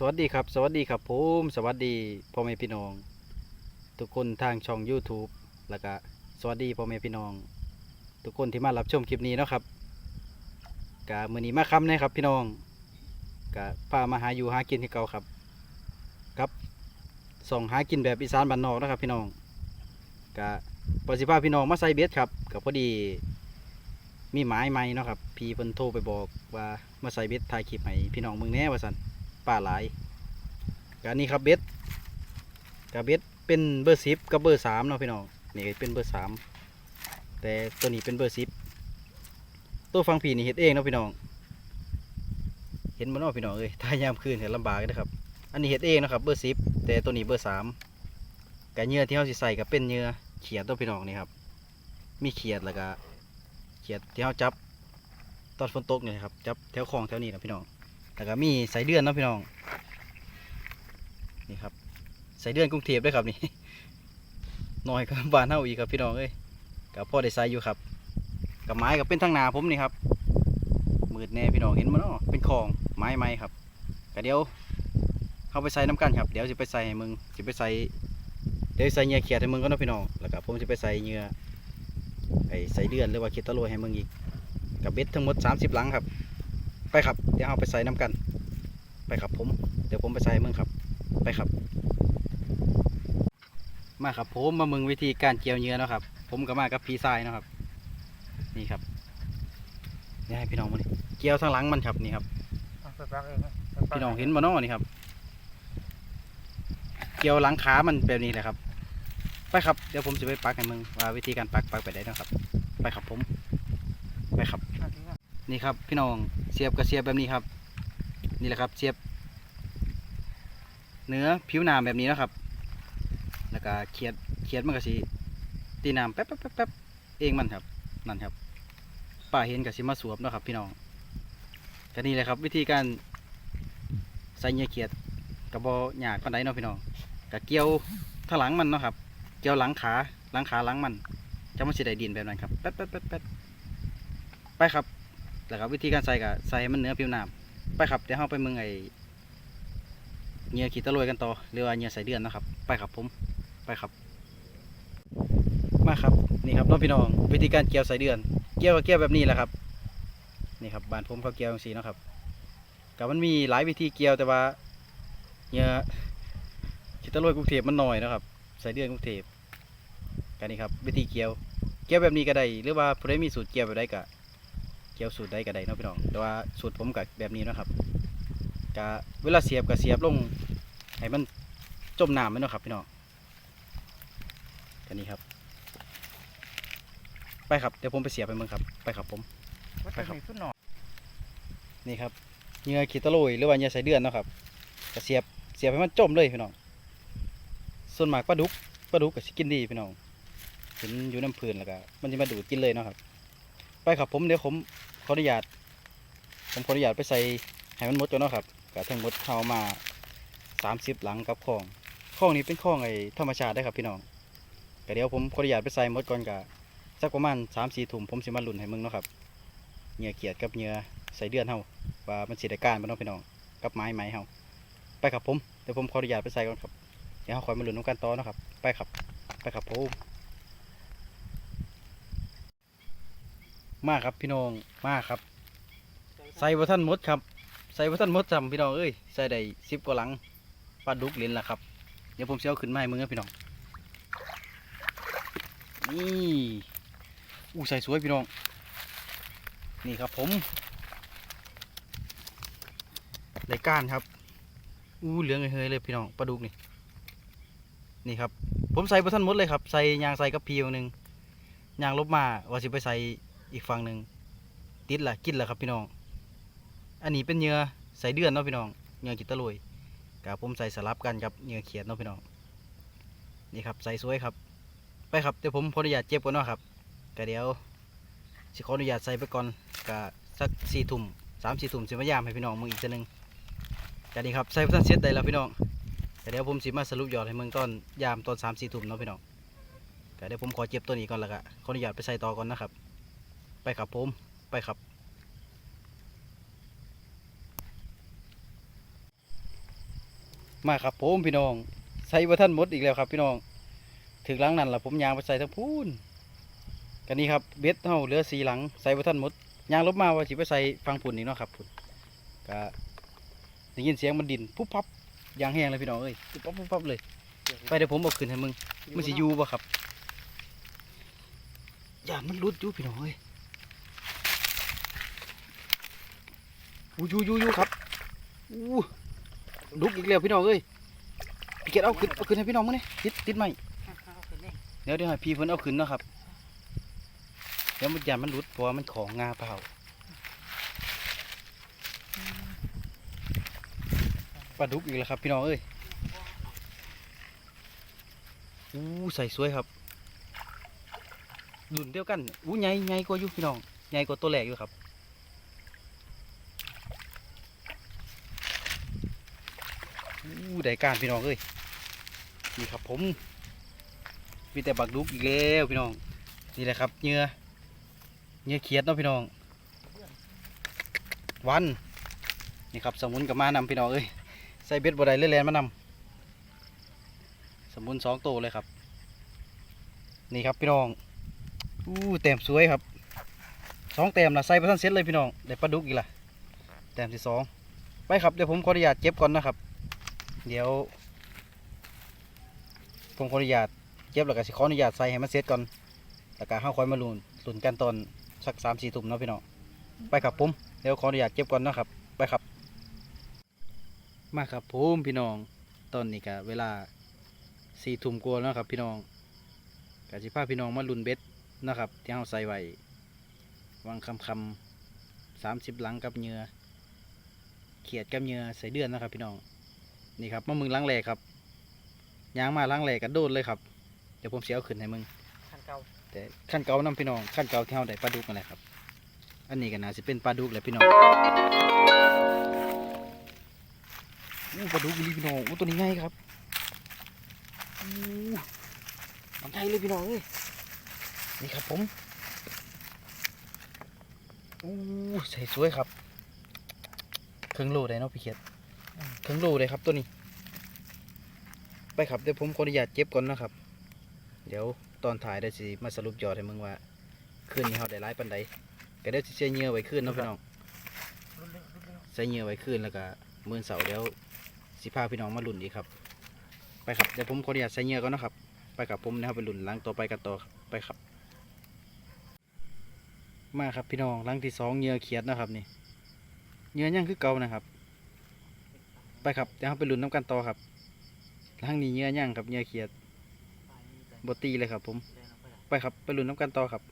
สวัสดีครับ สวัสดีครับผมสวัสดีพ่อแม่พี่น้อง ทุกคนทางช่อง YouTube แล้วก็สวัสดีพ่อแม่พี่น้อง ทุกคนที่มารับชมคลิปนี้เนาะครับกะมือนี้มาค้ำนะครับพี่น้องกะพามาหาอยู่หากินที่เก่าครับ ครับส่องหากินแบบอีสานบ้านนอกนะครับพี่น้องกะปสิพาพี่น้องมาใส่เบ็ดครับกับพอดีมีหมายใหมเนาะครับพี่เพิ่นโทรไปบอกว่ามาใส่เบ็ดถ่ายคลิปให้พี่น้องมืองแน่ว่าสัน ป่าหลายกอันนี้ครับเบ็ดกับเบ็ดเป็นเบอร์สิบกับเบอร์สามเนาะพี่น้องนี่เป็นเบอร์สามแต่ตัวนี้เป็นเบอร์สิบตัวฟังผีนี่เห็ดเองเนาะพี่น้อง เห็นมันเนาะพี่น้องเอ้ยถ้ายามคืนเห็นลำบากนะครับ อันนี้เห็ดเองนะครับเบอร์สิบแต่ตัวนี้เบอร์สามกับเหยื่อที่เขาใส่กับเป็นเหยื่อเขียดตัวพี่น้องนี่ครับมีเขียดแล้วก็เขียดที่เขาจับตอนฝนตกเนี่ยครับจับแถวคลองแถวนี้นะพี่น้อง แล้วก็มีสายเดือนเนาะพี่น้อง นี่ครับสายเดือนกรุงเทพด้วยครับนี่น้อยกับบ้านเฮาอีกครับพี่น้องเอ้ยกับพ่อได้ใส่อยู่ครับ กับไม้กับเป็นทางนาผมนี่ครับมืดแน่พี่น้องเห็นมันเนาะเป็นคลองไม้ไม้ครับก็เดี๋ยวเข้าไปใส่น้ำกันครับ เดี๋ยวจะไปใส่ให้มึงจะไปใส่เดี๋ยวใส่เหงื่อเขียดให้มึงก็นะพี่น้องแล้วก็ผมจะไปใส่เหงื่อไอ้ใส่เดือนหรือว่าเขียดตะโลยให้มึงอีกกับเบ็ดทั้งหมด 30 หลังครับ ไปครับ เดี๋ยวเอาไปใส่น้ำกัน ไปครับผม เดี๋ยวผมไปใส่มึงครับ ไปครับ มาครับผมมามึงวิธีการเกี่ยวเหยื่อเนาะครับ ผมก็มากับพี่ทรายเนาะครับ นี่ครับนี่ให้พี่น้องมาดิเกี่ยวทางหลังมันครับนี่ครับเอาไปปักเองนะไปปักพี่น้องเห็นบ่เนาะนี่ครับ เกี่ยวหลังขามันแบบนี้แหละครับ ไปครับ เดี๋ยวผมจะไปปักให้มึงว่าวิธีการปักปักไปได้เนาะครับ ไปครับผม ไปครับเอาทิ้งอะ นี่ครับพี่น้องเสียบกับเสียบแบบนี้ครับ นี่แหละครับเสียบ เนื้อผิวนามแบบนี้นะครับ แล้วก็เขียดเขียดมันก็สิตีน้ำแป๊บแป๊บแป๊บแป๊บเองมันครับนั่นครับป้าเห็นกับสิมาสวมนะครับ พี่น้องก็นี่แหละครับ วิธีการใส่เหยื่อเขียดกระบอหยากปันไดเนาะพี่น้องกับเกี่ยวทาหลังมันเนาะครับ เกี่ยวหลังขาหลังขาหลังมันจะมันสิได้ดินแบบนั้นครับแป๊บแป๊บแป๊บแป๊บไปครับ แล้วครับวิธีการใส่ก็ใส่ให้มันเนื้อผิวน้ำไปครับเดี๋ยวเราไปเมืองไอเหงื่อขีดตะลวยกันต่อหรือว่าเหงื่อใส่เดือนนะครับ ไปครับผมไปครับ มาครับนี่ครับน้องพี่น้อง วิธีการเกี่ยวใส่เดือน เกี่ยวก็เกี่ยวแบบนี้แหละครับนี่ครับบานผมเขาเกี่ยวอย่างสีนะครับกับมันมีหลายวิธีเกี่ยวแต่ว่าเหงื่อขีดตะลวยกรุงเทพมันหน่อยนะครับ ใส่เดือนกรุงเทพกันนี่ครับ วิธีเกี่ยว เกี่ยวแบบนี้ก็ได้หรือว่าผู้ใดมีสูตรเกี่ยวแบบใดก็ เกี่ยวสูตรได้ก็ได้นะพี่น้อง แต่ว่าสูตรผมกับแบบนี้นะครับกะเวลาเสียบก็เสียบลงให้มันจมน้ำไว้เนะครับพี่น้องกันนี้ครับ ไปครับเดี๋ยวผมไปเสียบไปเมืองครับ ไปครับผมไปครับมีขึ้นหน่อยนี่ครับเหงื่อขีดตะโลยหรือว่าเหงื่อใส่เดือนนะครับก็เสียบเสียบให้มันจมเลยพี่น้อง ส่วนมากปลาดุกปลาดุกก็สิกินดีพี่น้องเห็นอยู่น้ำพื้นแล้วก็มันจะมาดูดกินเลยนะครับ ไปครับผมเดี๋ยวผมขออนุญาตผมขออนุญาตไปใส่ให้มันหมดก่อนเนาะครับกับทั้งหมดเข้ามาสามสิบหลังกับคลองคลองนี้เป็นคลองไอ้ธรรมชาติได้ครับพี่น้องก็เดี๋ยวผมขออนุญาตไปใส่หมดก่อนกับสักประมาณสามสี่ถุงผมสิมาลุ่นให้มึงเนาะครับเหงื่อเขียดกับเหงื่อใส่เดือนเฮาว่ามันสิได้การบ่เนาะพี่น้องกับไม้ไม้เฮาไปครับผมเดี๋ยวผมขออนุญาตไปใส่ก่อนครับเดี๋ยวเราคอยมาลุ่นน้ำกันต่อเนาะครับ ไปครับ ไปครับผม มาครับพี่น้องมาครับ ใส่บท่านหมดครับ ใส่บท่านหมดจำพี่น้องเอ้ยใส่ได้สิบกว่าหลังปลาดุกเหรียญละครับ เดี๋ยวผมจะเอาขึ้นมาให้มึงนะพี่น้องนี่อู้ใส่สวยพี่น้อง นี่ครับผมได้ก้านครับอู้เหลืองเฮยๆเลยพี่น้องปลาดุกนี่นี่ครับ ผมใส่บท่านหมดเลยครับ ใส่ยางใส่กับพีอย่างหนึ่งยางลบมาว่าสิไปใส่ อีกฝั่งหนึ่งติดละกินละครับพี่น้อง อันนี้เป็นเหยื่อใส่เดือนเนาะพี่น้องเหยื่อกิตะลุยกับผมใส่สลับกันกับเหยื่อเขียดเนาะพี่น้องนี่ครับใส่สวยครับ ไปครับเดี๋ยวผมขออนุญาตเจ็บก่อนเนาะครับก็เดี๋ยวสิขออนุญาตใส่ไปก่อนก็สักสี่ทุ่มสามสี่ทุ่มสิมายามให้พี่น้องมึงอีกทีหนึ่งก็ดีครับใส่พันเซตได้แล้วพี่น้องก็เดี๋ยวผมสิมาสรุปยอดให้มึงตอนยามตอนสามสี่ทุ่มเนาะพี่น้องก็เดี๋ยวผมขอเจ็บตัวนี้ก่อนล้วก็ขออนุญาตไปใส่ต่อก่อนนะครับ ไปครับผมไปครับ มาครับผมพี่น้อง ใส่บะท่านมดอีกแล้วครับ พี่น้อง ถึงหลังนั่นแหละผมยางไปใส่ทั้งพูนกันนี้ครับเบ็ดเฮาเหลือสีหลังใส่บะท่านมดยางลบมาว่าสิไปใส่ฟังปุ่นอีกเนาะครับพุ่นก็ได้ยินเสียงมันดินปุ๊บปั๊บยางแห้งเลยพี่น้องเอ้ยปุ๊บปั๊บปุ๊บปั๊บเลย ไปเดี๋ยวผมเอาขึ้นให้มึงมึงสิยูบ่ครับอย่ามันรุดอยู่พี่น้องเอ้ยอู้อ ยู่อยู่อยู่ครับอู้ลุกอีกแล้วพี่น้องเอ้ยพี่เกดเอาขึ้นเอาขึ้นให้พี่น้องมั้งเนี่ยติดติดไหมเดี๋ยวเดี๋ยวให้พี่เพิ่นเอาขึ้นเนาะครับเดี๋ยวมันยานมันหลุดเพราะว่ามันของงาเปล่าปลาดุกอีกแล้วครับ พี่น้องเอ้ยอู้ใส่สวยครับรุ่นเดียวกันอู้ใหญ่ใหญ่กว่าอยู่พี่น้องใหญ่กว่าตัวแรกอยู่ครับ อู้ได้การพี่น้องเอ้ยนี่ครับผม มีแต่บักดุกอีกแล้วพี่น้อง นี่แหละครับเหงื่อเหงื่อเขียดเนาะพี่น้อง วัน นี่ครับสมุนกับมานำพี่น้องเอ้ยใส่เบ็ดบดได้เล่นแลนมานำสมุนสองตัวเลยครับ นี่ครับพี่น้อง อู้แต้มสวยครับสองแต้มละใส่ประทันเสร็จเลยพี่น้องได้ปลาดุกอีกละแต้มที่สองไปครับเดี๋ยวผมขออนุญาตเก็บก่อนนะครับ เดี๋ยวผมขออนุญาตเก็บแล้วก็สิขออนุญาตใส่ให้มันเสร็จก่อนแล้วก็ห้าคอยมาลุนลุนกันตอนสักสามสี่ทุ่มเนาะพี่น้องไปครับผมเดี๋ยวขออนุญาตเก็บก่อนนะครับ ไปครับ มาครับผมพี่น้องตอนนี้ก็เวลาสี่ทุ่มกว่าแล้วครับ พี่น้องกสิพาพี่น้องมาลุนเบ็ดนะครับที่เราใส่ไว้วางคำคำสามสิบหลังกับเหงื่อเขียดกับเหงื่อใส่เดือนนะครับ พี่น้อง นี่ครับมามึงล้างแหลกครับยางมาล้างแหลกกันโดดเลยครับ เดี๋ยวผมเสียเอาขึ้นให้มึงขันเก่าแต่ขั้นเก่านํพี่น้องขั้นเก่าที่เฮาได้ปลาดุกนั่นแหละครับ อันนี้ก็น่าสิเป็นปลาดุกแหละพี่น้องอู้ปลาดุกอีหลีพี่น้องอู้ตัวนี้ง่ายครับอู้มันใหญ่เลยพี่น้องเอ้ยนี่ครับผมอู้ใส่สวยครับครึ่งโลได้เนาะพี่เขียด ครึ่งโลเลยครับตัวนี้ ไปครับเดี๋ยวผมขออนุญาตเก็บก่อนนะครับ เดี๋ยวตอนถ่ายได้สิมาสรุปยอดให้มึงว่าคืนนี้เขาได้ร้ายปันใดก็เดี๋ยวสิเสียเหงื่อไว้คืนเนาะพี่น้องรุ่นเล็กรุ่นเล็กใส่เหงื่อไว้คืนแล้วก็มื้อเสาร์เดี๋ยวสิพาพี่น้องมาลุ่นอีกครับ ไปครับเดี๋ยวผมขออนุญาตใส่เหงื่อก่อนนะครับ ไปกับผมนะครับไปลุ่นหล้างต่อไปกันต่อครับไปครับ มาครับพี่น้องหล้างที่สองเหงื่อเขียดนะครับนี่เหงื่อยังคือเก่านะครับไป ครับเดี๋ยวเราไปลุ่นน้ำกันต่อครับหล้างนี้เงื่อย่างครับเงื่อเขียดบตีเลยครับ ผม ไปครับ ไปลุ้นน้ำกันต่อครับ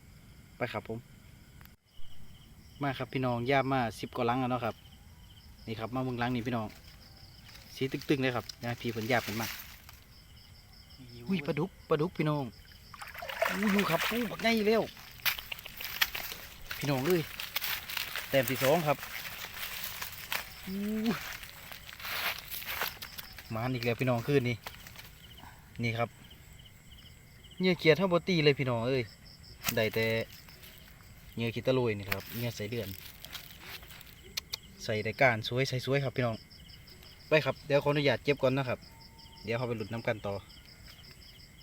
ไปครับผม มาครับพี่น้องย่ามาสิบกว่าลังแล้วเนาะครับ นี่ครับมาเมืองลังนี่พี่น้อง สีตึงๆเลยครับอยาให้พี่ผลยาบเป็นมากอุ้ยปลาดุกปลาดุกพี่น้องอู้อยู่ครับอู้บักใหญ่เร็วพี่น้องเลยแต้มที่สองครับอู้ มาอีกแล้วพี่น้องคืนนี้นี่ครับเหงื่อเกียดเท่าบตีเลยพี่น้องเอ้ยได้แต่เหงื่อคิดตะลุยนี่ครับเหงื่อใส่เดือน ใส่ได้ก้านสวยใส่สวยครับพี่น้องไปครับเดี๋ยวขออนุญาตเก็บก่อนนะครับ เดี๋ยวเขาไปหลุดน้ำกันต่อ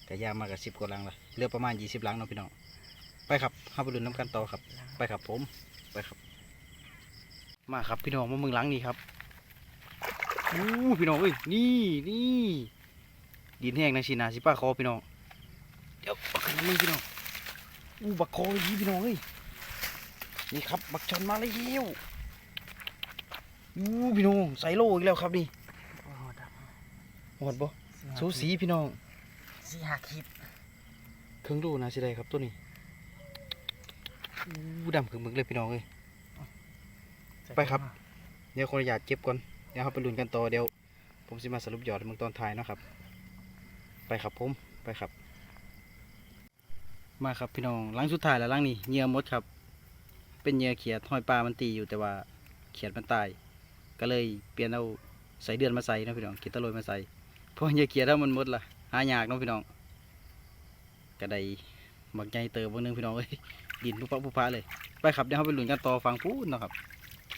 กระยามากับสิบกว่าลังละเหลือประมาณยี่สิบลังเนาะพี่น้องไปครับเขาไปหลุดน้ำกันต่อครับ ไปครับผมไปครับ มาครับพี่น้องมาเมืองลังนี่ครับ อู้พี่น้องเอ้ยนี่นี่ดินแห้งนะชีนาสิป้าคอพี่น้องเดี๋ยวบักขึ้นมึงพี่น้องอู้บักคอยีพี่น้องเอ้ยนี่ครับบักชนมาแล้วอู้พี่น้องใส่โลอีกแล้วครับนี่โอ้โหดับหมดบ่สูสีพี่น้องสี่หักขีดเครื่องโลนะสิได้ครับตัวนี้อู้ดำขึ้นมึงเลยพี่น้องเอ้ยไปครับเดี๋ยวขออนุญาตเก็บก่อน เดี๋ยวเราไปลุ้นกันต่อเดี๋ยวผมสิมาสรุปยอดมึงตอนท้ายเนาะครับ ไปครับผมไปครับ มาครับพี่น้องหลังสุดท้ายแล้วลังนี้เหยื่อมดครับ เป็นเหยื่อเขียดห้อยปลามันตีอยู่แต่ว่าเขียดมันตาย ก็เลยเปลี่ยนเอาใส่เดือนมาใส่นะพี่น้องกินตะโรยมาใส่เพราะเหยื่อเขียดถ้ามันมดละหายากนะพี่น้องก็ได้หมักใหญ่เติบบางนึงพี่น้องเอ้ยดินผู้ปะผู้พาเลย ไปครับเดี๋ยวเราไปลุ้นกันต่อฟังพูดนาะครับ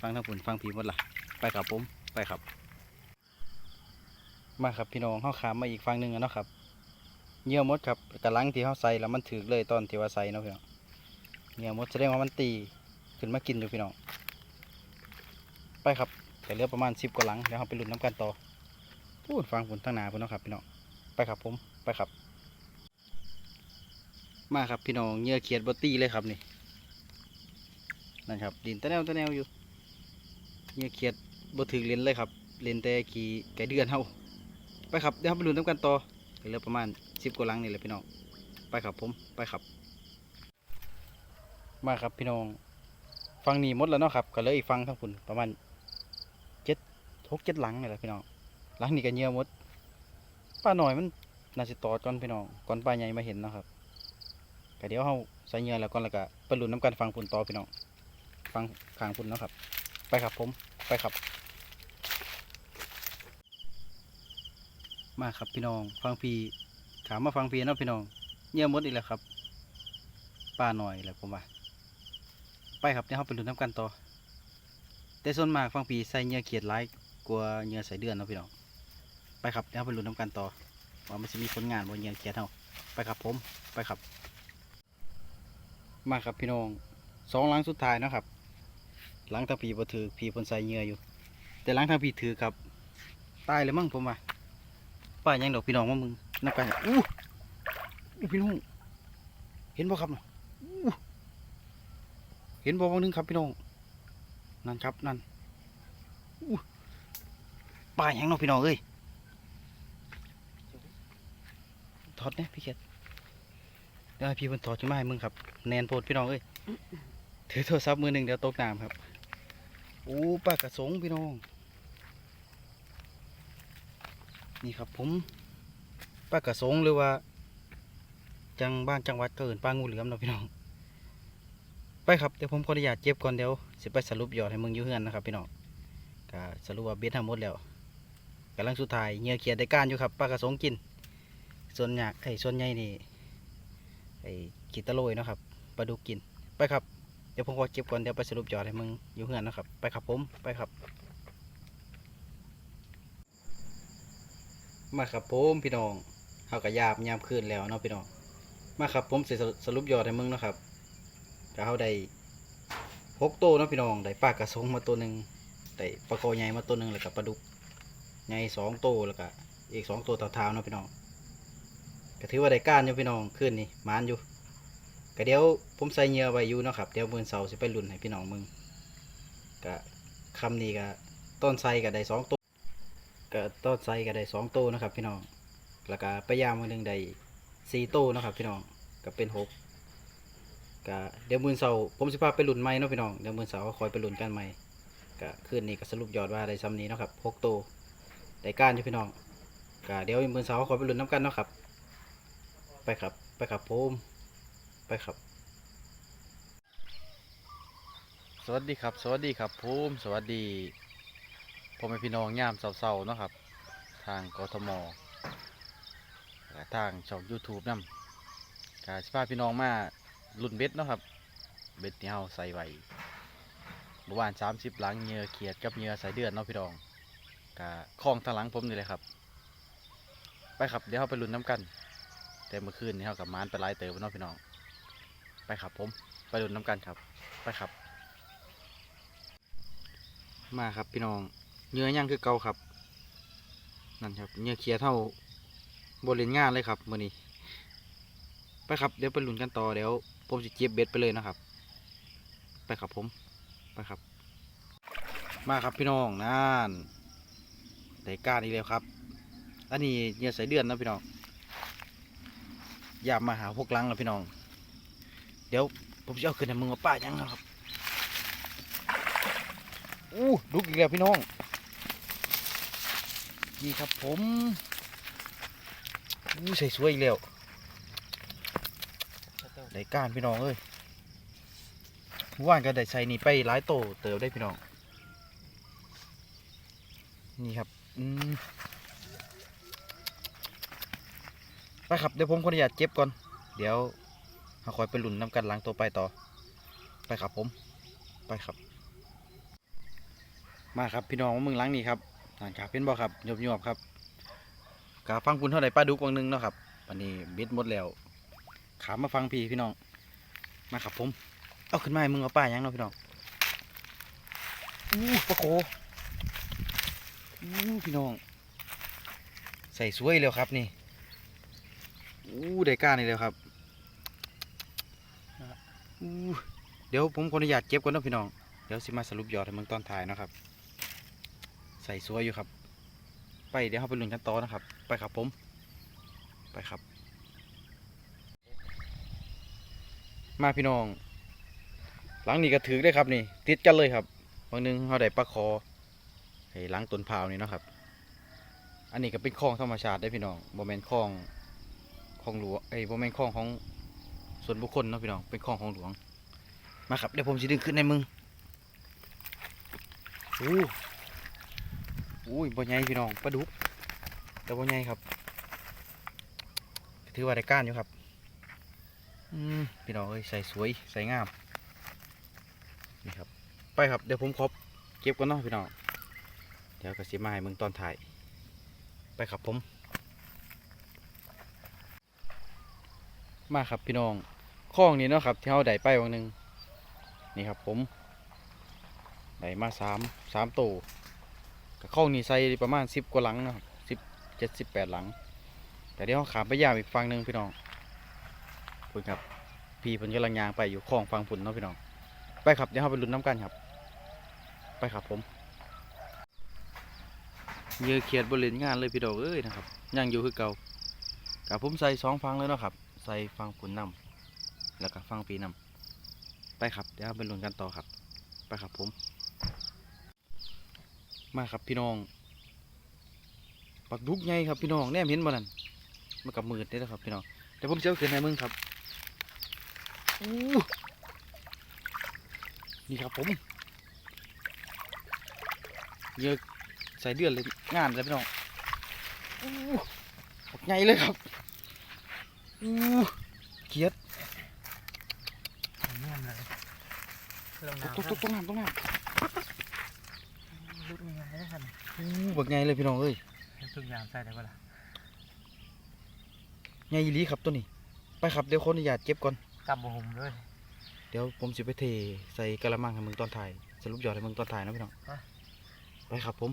ฟังทั้งผุนฟังผีหมดล่ะ ไปครับผม ไปครับ มาครับพี่น้องเฮาขามมาอีกฝั่งหนึ่งแล้วเนาะครับเหยื่อมดครับกระลังที่เฮาใส่แล้วมันถึกเลยตอนที่ว่าใส่เนาะพี่น้องเหยื่อมดแสดงว่ามันตีขึ้นมากินอยู่พี่น้องไปครับแต่เหลือประมาณ10กว่าหลังเดี๋ยวเฮาไปลุ้นน้ำกันต่อพูดฟังผลทางนาพุ่นนะครับพี่น้องไปครับผมไปครับ มาครับพี่น้องเหยื่อเขียดบ่ตีเลยครับนี่นั่นครับดินตะแนวตะแนวอยู่เหยื่อเขียด บ่ถึกเลนเลยครับ เลนแต่ขี่ไก่เดือนเฮาไปครับเดี๋ยวเราไปลุ้นน้ำกันต่อเหลือประมาณสิบกว่าหลังนี่แหละพี่น้องไปครับผมไปครับ มาครับพี่น้องฟังนี่มดแล้วเนาะครับก็เลยอีกฟังทั้งคุณประมาณเจ็ดหกเจ็ดหลังนี่แหละพี่น้องหลังนี้ก็เยบหมดป้าหน่อยมันน่าจะตอดก่อนพี่น้องก่อนป้าใหญ่มาเห็นนะครับก็เดี๋ยวเราใส่เงียแล้วก่อนแล้วก็ไปลุ้นน้ำกันฟังพุ่นต่อพี่น้องฟังข้างพุ่นเนาะครับ ไปครับผมไปครับ มาครับพี่น้อง ฟังพีถามมาฟังพีนะพี่น้องเงียบหมดอีกแล้วครับป้าหน่อยแหละผมว่าไปครับเดี๋ยวเราไปลุ้นน้ำกันต่อ แต่ส่วนมากฟังพีใส่เนื้อเขียดร้ายกว่าเนื้อใส่เดือนนะพี่น้องไปครับเดี๋ยวเราไปลุ้นน้ำกันต่อว่ามันจะมีผลงานบนเนื้อเขียดเท่าไปครับผมไปครับ มาครับพี่น้องสองหลังสุดท้ายนะครับ หลังทางผีบ่ถือผีพนใส่เนื้ออยู่ แต่หลังทางผีถือครับตายเลยมั้งผมว่า ป้ายังดอกพี่น้องว่ามึงนับกันอู้อู้พี่น้องเห็นบ่ครับอู้เห็นบ่วังนึงครับพี่น้องนั่นครับนั่นอู้ป้ายังเนาะพี่น้องเอ้ยถอดเนี่ยพี่เขียดเดี๋ยวให้พี่มันถอดขึ้นมาให้มึงครับ แนนโพดพี่น้องเอ้ยถือโทรศัพท์มือหนึ่งเดี๋ยวตกน้ำครับอู้ป้ากระสงพี่น้อง นี่ครับผมปลากระสงหรือว่า จังบ้านจังหวัดก็อื่นปลางูเหลือมเนาะพี่น้อง ไปครับเดี๋ยวผมขออนุญาตเจ็บก่อนเดี๋ยวสิไปสรุปยอดให้มึงอยู่เฮือนนะครับพี่น้องก็สรุปว่าเบ็ดทั้งหมดแล้วกำลังสุดท้ายเหงื่อเขียดได้การอยู่ครับปลากระสงกิน ส่วนหยากไอ้ส่วนใหญ่นี่ไอ้กีตะโรยนะครับปลาดุกกินไปครับเดี๋ยวผมขอเก็บก่อนเดี๋ยวไปสรุปยอดให้มึงอยู่เฮือนนะครับ ไปครับผมไปครับ มาครับผมพี่น้องเฮากะยาบยามคืนแล้วเนาะพี่น้อง มาครับผมสิสรุสรุปยอดให้มึงเนาะครับก็เฮาได้หกตัวเนาะพี่น้อง ได้ปลากระสงมาตัวหนึ่งได้ปลาคอใหญ่มาตัวหนึ่งแล้วก็ปลาดุกใหญ่สองตัวแล้วก็อีกสองตัวเท่าๆเนาะพี่น้องก็ถือว่าได้ก้านอยู่พี่น้องคืนนี้มานอยู่ก็เดี๋ยวผมใส่เหยื่อไว้อยู่เนาะครับเดี๋ยวมื้อเสาร์สิไปลุ่นให้พี่น้องมึงก็คำนี้ก็ต้นไทรก็ได้สองตัว ก็ต้นไซก็ได้สองตู้นะครับ พี่น้องแล้วก็ไปยามมือหนึ่งได้สี่ตู้นะครับ พี่น้องก็เป็นหกก็เดี๋ยวมือเสาผมสิพาไปหลุนไม้เนาะพี่น้องเดี๋ยวมือเสาคอยไปหลุนกันใหม่ก็คืนนี้ก็สรุปยอดว่าได้ซ้ำนี้นะครับหกตู้ได้ก้านอยู่พี่น้องก็เดี๋ยวมือเสาคอยไปหลุนน้ำกันเนาะครับ ไปครับ ไปครับผมไปครับสวัสดีครับ สวัสดีครับผมสวัสดี พ่อแม่พี่น้องยามเศร้าๆเนาะครับ ทางกทมและทางช่อง YouTube นำกาสิพาพี่น้องมาลุ่นเบ็ดเนาะครับ เบ็ดที่เฮาใส่ไว้เมื่อวาน30 หลังเหงื่อเขียดกับเหงื่อสายเดือนเนาะพี่น้องกาคล้องทางหลังผมนี่เลยครับ ไปครับเดี๋ยวเฮาไปลุ่นน้ำกัน แต่เมื่อคืนนี้เฮากับมานไปหลายเติบเนาะพี่น้อง ไปครับผมไปลุ่นน้ำกันครับ ไปครับ มาครับพี่น้อง เนื้อย่างคือเก่าครับ นั่นครับเนื้อเคียเท่าบริเวณงานเลยครับมื่อนี้ ไปครับเดี๋ยวไปลุ้นกันต่อเดี๋ยวผมจะเก็บเบ็ดไปเลยนะครับ ไปครับผม ไปครับ มาครับพี่น้องนั่นได้การอีกแล้วครับ อันนี้เนื้อสายเดือนนะพี่น้องอย่ามาหาพวกลังแล้วพี่น้อง เดี๋ยวผมจะเอาขึ้นในมือมาป้ายังนะครับอู้ลุกอีกแล้วพี่น้อง นี่ครับผมอู้ใส่สวยอีกแล้วได้ก้านพี่น้องเอ้ยเมื่อวานก็ได้ใส่นี่ไปหลายโตเติบได้พี่น้อง นี่ครับ อืมไปครับเดี๋ยวผมขออนุญาตเก็บก่อน เดี๋ยวเราคอยไปหลุนน้ำกันล้างตัวไปต่อ ไปครับผม ไปครับ มาครับพี่น้องว่ามึงล้างนี่ครับ นั่นครับเป็นบ่ครับหยบหยบๆครับกาฟังคุณเท่าไหร่ป้าดุกวังหนึงเนาะครับวันนี้เบ็ดหมดแล้วขามมาฟังพี่พี่น้องมาครับผมเอาขึ้นมาให้มึงเอาป้ายังเนาะพี่น้องอู้ปะโคอู้พี่น้อง ใส่สวยแล้วครับนี่อู้ได้ก้านี่แล้วครับอู้เดี๋ยวผมขออนุญาตเก็บก่อนเนาะพี่น้อง เดี๋ยวสิมาสรุปยอดให้มึงตอนถ่ายเนาะครับ ใส่สวยอยู่ครับ ไปเดี๋ยวเราไปลุ้นกันต่อนะครับ ไปครับผม ไปครับ มาพี่น้อง หลังนี้ก็ถือได้ครับนี่ ติดกันเลยครับบางนึงเขาได้ปลาคอไอ้หลังต้นพาวนี่นะครับ อันนี้ก็เป็นคลองธรรมชาติได้พี่น้องโมเมนคลองคลองหลวงไอ้โมเมนคลองของส่วนบุคคลเนาะพี่น้อง เป็นคลองของหลวง มาครับเดี๋ยวผมสิดึงขึ้นในมึงอู้ อู้ยบ่ใหญ่พี่น้องปลาดุกแต่บ่ใหญ่ครับ ถือว่าได้ก้านอยู่ครับอืมพี่น้องเอ้ยใส่สวยใส่งามนี่ครับ ไปครับเดี๋ยวผมครบเก็บกันเนาะพี่น้องเดี๋ยวก็สิมาให้มึงตอนถ่าย ไปครับผม มาครับพี่น้องคลองนี้เนาะครับที่เราได้ไปวันหนึ่งนี่ครับผมได้มาสามสามโตว กับคลองนี้ใส่ประมาณสิบกว่าหลังเนาะสิบเจ็ดสิบแปดหลัง แต่เดี๋ยวเราขามไปยามอีกฝั่งหนึ่งพี่น้องคุณครับ พี่พิ่นกำลังยางไปอยู่คลองฟังฝุ่นเนาะพี่น้อง ไปครับเดี๋ยวเราไปลุ้นน้ำกันครับ ไปครับผมเหยอะเขียดบริเวณงานเลยพี่น้องเอ้ยนะครับยังอยู่คือเก่ากับผมใส่สองฟังเลยเนาะครับ ใส่ฟังฝุ่นนำแล้วก็ฟังปีนำไปครับเดี๋ยวเราไปลุ้นกันต่อครับ ไปครับผม มาครับพี่น้องปักดุกใหญ่ครับพี่น้องแนมเห็นบ่นั่นมันกับมืดนี่แหละครับพี่น้องเดี๋ยวผมจะเอาขึ้นให้มึงครับอู้นี่ครับผมเยอะใส่เดือนเลยงานเลยพี่น้องอู้ปักใหญ่เลยครับอู้เกียดเงียบเลยลงตกน้ำตกตกตกน้ำตกน้ลุกยังไง ได้ครับำอู้ปักใหญ่เลยพี่น้องเอ้ยทุกอย่างใส่ได้ปะล่ะใหญ่อีหลีครับตัวนี้ ไปครับเดี๋ยวขออนุญาตเก็บก่อนกลับบ่หุมด้วยเดี๋ยวผมจะไปเทใส่กระมังให้มึงตอนถ่าย สรุปยอดให้มึงตอนถ่ายนะพี่น้อง ไปครับผม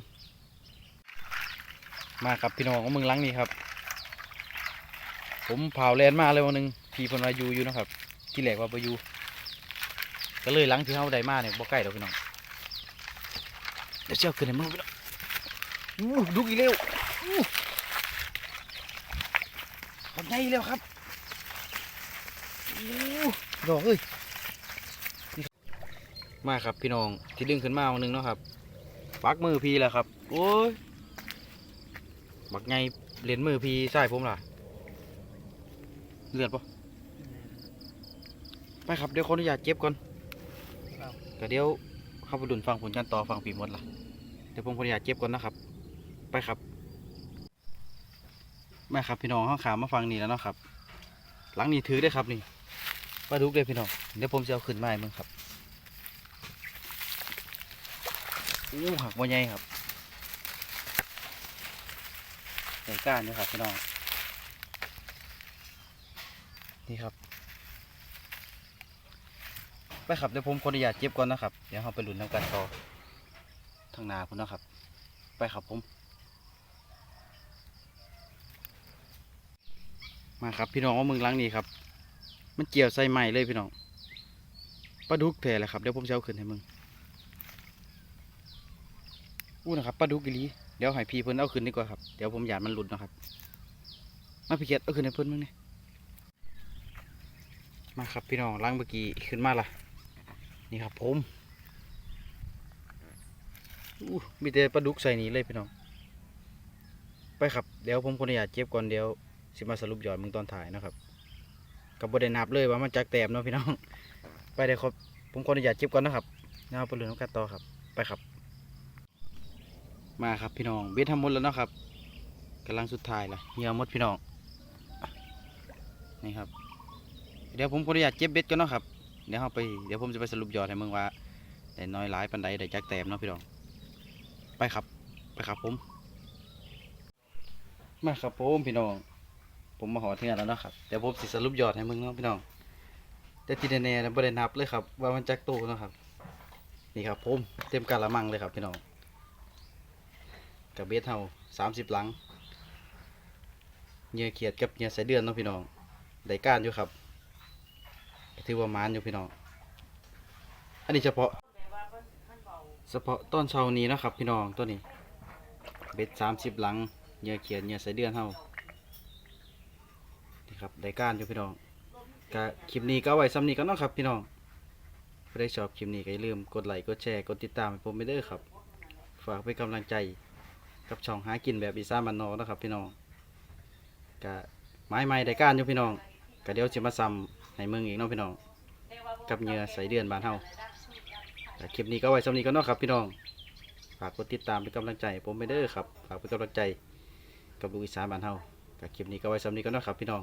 มาครับพี่น้องของมึงหลังนี่ครับ ผมเผาแลนมาเลยวันหนึ่งพี่เพนมาอยู่อยู่นะครับ ที่แหลกว่าไปอยู่ก็เลยหลังที่เขาได้มาเนี่ยบ่ใกล้ดอกพี่น้อง เดี๋ยวเชี่ยวขึ้นให้มึงพี่น้องอู้ ดูอีกเร็วอู้ทำไงเร็วครับอู้ดอกเอ้ยนี่ครับมาครับพี่น้องที่ดึงขึ้นมาวันหนึ่งเนาะครับปักมือพีแล้วครับ โอ้ยบักไงเหรียญมือพีใส่ผมล่ะเลือดปะไปครับเดี๋ยวขออนุญาตเก็บก่อนก็เดี๋ยวเข้าไปดุนฟังผลกันต่อฟังปีหมดล่ะเดี๋ยวผมขออนุญาตเก็บก่อนนะครับ ไปครับมาครับพี่น้องข้างขามาฟังนี่แล้วเนาะครับ หลังนี้ถือได้ครับนี่ปลาดุกเลยพี่น้องเดี๋ยวผมจะเอาขึ้นมาให้มึงครับอู้หักบัวใหญ่ครับใส่ก้านด้วยครับพี่น้องนี่ครับไปครับเดี๋ยวผมขออนุญาตเจ็บก่อนนะครับ เดี๋ยวเราไปหลุนน้ำกันต่อทางนาคุณนะครับ ไปครับผม มาครับพี่น้องว่ามึงล้างนี่ครับ มันเกี่ยวใส่ใหม่เลยพี่น้องปลาดุกแท้แหละครับเดี๋ยวผมจะเอาขึ้นให้มึงอู้นะครับปลาดุกอีหลีเดี๋ยวให้พี่เพิ่นเอาขึ้นดีกว่าครับเดี๋ยวผมหยาดมันหลุดนะครับ มาพี่เกียรติเอาขึ้นให้เพิ่นมึงนี่มาครับพี่น้องล้างเมื่อกี้ขึ้นมาละนี่ครับผมอู้มีแต่ปลาดุกใส่นี่เลยพี่น้อง ไปครับ เดี๋ยวผมขออนุญาตเจ็บก่อนเดี๋ยว สิมาสรุปยอดมึงตอนถ่ายนะครับกับบได้นับเลยว่ามันจักแต้มเนาะพี่น้อง ไปเดี๋ยวครับ ผมขออนุญาตจ็บก่อนนะครับแล้วเอาไปลุ้นน้ำกันต่อครับ ไปครับ มาครับพี่น้องเบ็ดทำหมดแล้วเนาะครับกำลังสุดท้ายละเหยื่อหมดพี่น้องนี่ครับ เดี๋ยวผมขออนุญาตเก็บเบ็ดกันเนาะครับเดี๋ยวเราไปเดี๋ยวผมจะไปสรุปยอดให้มึงว่าได้น้อยหลายปันใดได้จักแต้มเนาะพี่น้อง ไปครับ ไปครับผม มาครับผมพี่น้อง ผมมาหอเทือนแล้วเนาะครับเดี๋ยวผมสิสรุปยอดให้มึงเนาะพี่น้องแต่ที่แน่ๆนะบ่ได้นับเลยครับว่ามันจักตู้เนาะครับ นี่ครับผมเต็มกะละมังเลยครับพี่น้องกับเบสเฮาสามสิบหลังเหยื่อเขียดกับเหยื่อสายเดือนเนาะพี่น้องได้ก้านอยู่ครับถือว่ามานอยู่พี่น้อง อันนี้เฉพาะ เฉพาะต้นเชานี้นะครับ พี่น้องตัวนี้ เบ็ดสามสิบหลังเหยื่อเขียดเหยื่อสายเดือนเฮา ครับได้กานอยู่พี่น้องก็คลิปนี้ก็ไว้ซ้ำนี้ก็นาะครับพี่น้องถ้าได้ชอบคลิปนี้ก็อย่าลืมกดไลค์กดแชร์กดติดตามให้ผมไปเด้อครับ ฝากเป็นกำลังใจกับช่องหากินแบบอีสานบ้านนอกนะครับ พี่น้องก็ไม้ไม้ได้กานอยู่พี่น้องก็เดี๋ยวจะมาซ้ำให้มึงอีกเนาะพี่น้องกับเหยื่อใส่เดือนบ้านเฮาคลิปนี้ก็ไว้สำนี้ก็นาะครับ พี่น้องฝากกดติดตามเป็นกำลังใจผมไปเด้อครับฝากเป็นกำลังใจกับลูกอีสานบ้านเฮาก็คลิปนี้ก็ไว้สำนี้ก็นาะครับพี่น้อง